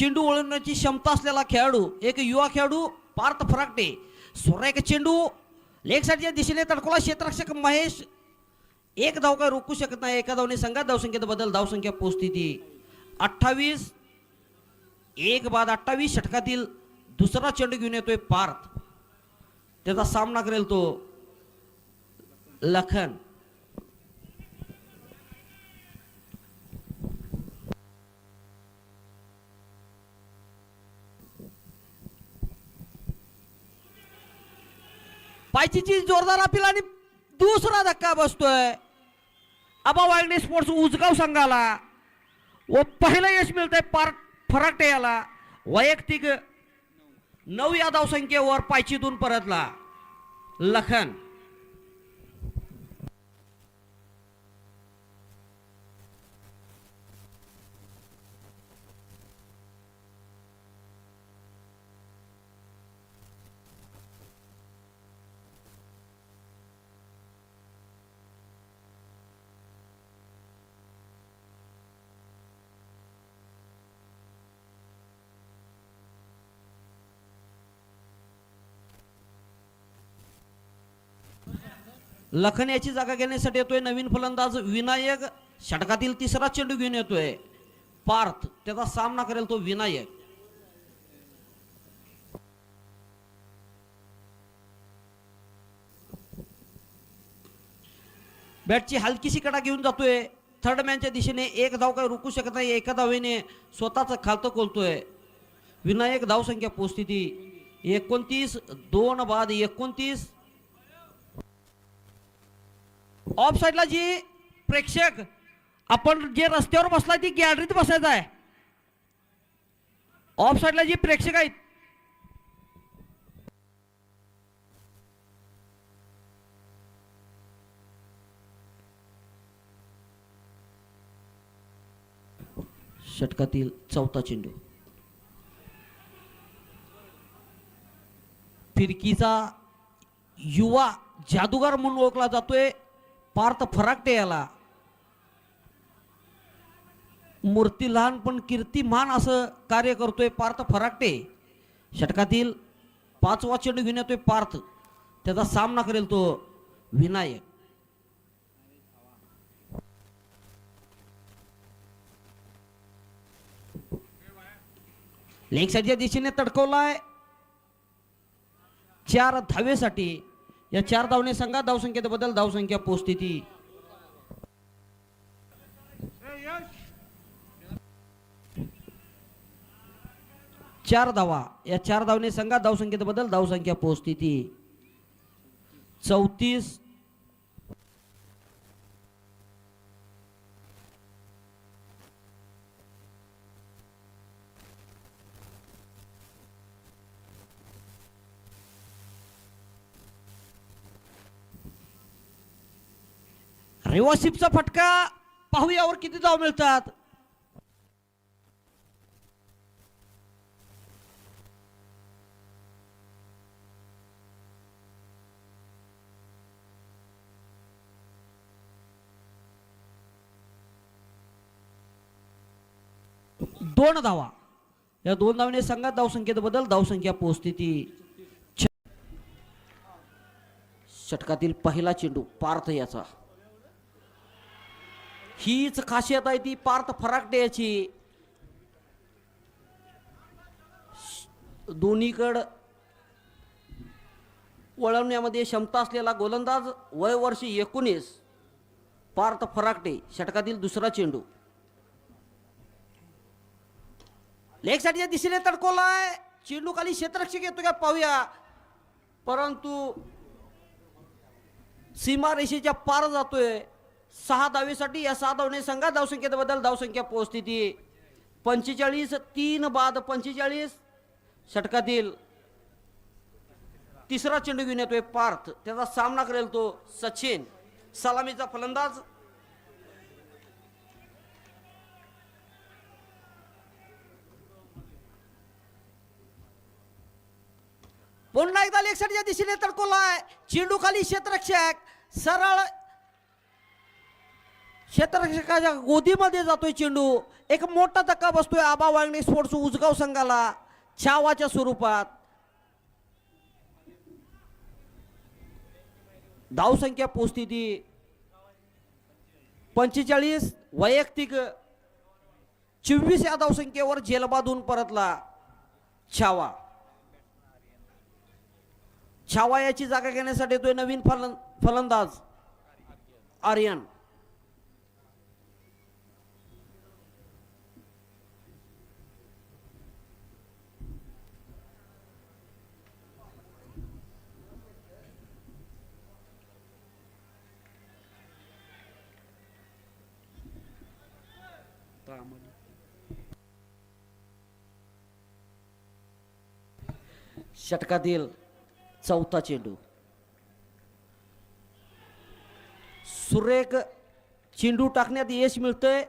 चेंडू वळवण्याची क्षमता असलेला खेळाडू एक युवा खेळाडू पार्थ फराकटे सुरेख चेंडू लेग साईडच्या दिशेने तडकोला क्षेत्ररक्षक महेश. एक धाव काय रोखू शकत नाही एका धावने संघात धावसंख्येत बदल धावसंख्या पोचती अठ्ठावीस एक बाद अठ्ठावीस षटकातील दुसरा चेंडू घेऊन येतोय पार्थ. त्याचा सामना करेल तो लखन. पायचीची जोरदार अपील आणि दुसरा धक्का बसतोय. आबा वागणे स्पोर्ट्स उजगाव संघाला. व पहिलं यश मिळतंय पार फराटे याला. वैयक्तिक नऊ या धावसंख्येवर पायचीतून परतला. लखन. लखन याची जागा घेण्यासाठी येतोय नवीन फलंदाज विनायक. षटकातील तिसरा चेंडू घेऊन येतोय. पार्थ त्याचा सामना करेल तो विनायक. बॅटची हलकीशी कडा घेऊन जातोय. थर्ड मॅनच्या दिशेने एक धाव काही रोखू शकत नाही. एका धावेने स्वतःच खालतं कोलतोय विनायक धावसंख्या पोचती ती एकोणतीस दोन बाद एकोणतीस. ऑफ साईडला जी प्रेक्षक आपण जे रस्त्यावर बसलाय ती गॅलरीत बसायचं आहे. ऑफ साईडला जी प्रेक्षक आहेत. षटकातील चौथा चेंडू. फिरकीचा युवा जादूगार म्हणून ओळखला जातोय. पार्थ फराकटे याला. मूर्ती लहान पण कीर्तिमान असं कार्य करतोय पार्थ फराकटे षटकातील पाचवा चेंडू घेऊन येतोय पार्थ. त्याचा सामना करेल तो विनायक. लेग साईडच्या दिशेने तडकवलाय. चार धावेसाठी या चार धावने संघात धावसंख्येत बदल धावसंख्या पोचती ती चार धावा या चार धावने संघात धावसंख्येत बदल धावसंख्या पोचती ती चौतीस रिवर्सिपचा फटका. पाहूयावर किती धाव मिळतात. दोन धावा. या दोन धावने संघात धावसंख्येत बदल धावसंख्या पोहोचते ती. षटकातील पहिला चेंडू पार्थ याचा हीच खासियत आहे ती पार्थ फराकटे याची दोन्हीकड वळवण्यामध्ये क्षमता असलेला गोलंदाज वय वर्षी एकोणीस पार्थ फराकटे षटकातील दुसरा चेंडू. लेग साईडच्या दिशेने तडकोलाय. चेंडू खाली क्षेत्ररक्षक येतो का पाहूया. परंतु सीमा रेषेच्या पार जातोय. सहा धावेसाठी या सहा धावने संघात धावसंख्येत बदल धावसंख्या पोहोचते ती पंचेचाळीस तीन बाद पंचेचाळीस. षटकातील तिसरा चेंडू घेऊन येतोय पार्थ. त्याचा सामना करेल तो सचिन. सलामीचा फलंदाज. पुन्हा एकदा लेखसाठीच्या दिशेने तडकोलाय. चेंडू खाली क्षेत्रक्षक सरळ क्षेत्ररक्षकाच्या गोदीमध्ये जातोय चेंडू. एक मोठा धक्का बसतोय आबा वांगणे स्पोर्ट्स उजगाव संघाला. छावाच्या स्वरूपात. धावसंख्या पोचती ती पंचेचाळीस वैयक्तिक. चोवीस या धावसंख्येवर जेलबादून परतला छावा. छावा याची जागा घेण्यासाठी तो नवीन फलन फलंदाज आर्यन. षटकातील चौथा चेंडू. सुरेख चेंडू टाकण्यात यश मिळतंय.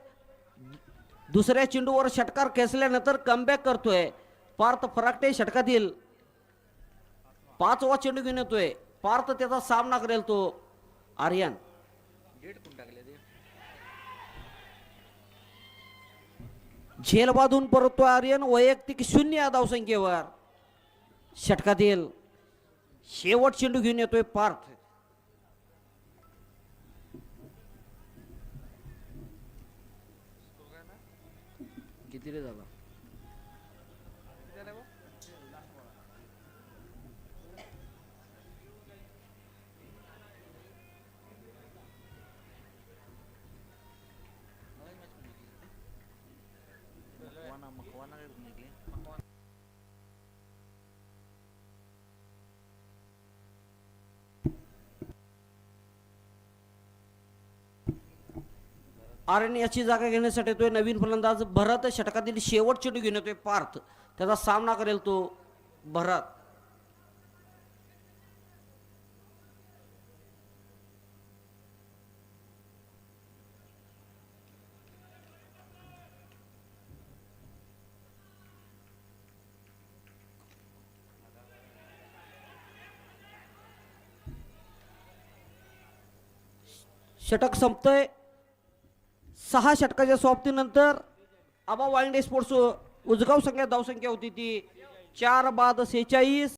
दुसऱ्या चेंडूवर षटकार खेचल्यानंतर कमबॅक करतोय. पार्थ फराकटे षटकातील पाचवा चेंडू घेऊन येतोय. पार्थ त्याचा सामना करेल तो आर्यन. झेल बाधून परततो आर्यन वैयक्तिक शून्य या धावसंख्येवर. षटकातील शेवट चेंडू घेऊन येतोय पार्थ. किती रे झाला आर्यन याची जागा घेण्यासाठी तो नवीन फलंदाज भरत षटकातील शेवट चेंडू घेऊन येतोय पार्थ. त्याचा सामना करेल तो भरत. षटक संपतंय. सहा षटकाच्या समाप्तीनंतर आबा वाळिंडे स्पोर्ट्स उजगाव संख्या धावसंख्या होती ती. चार बाद सेहेचाळीस.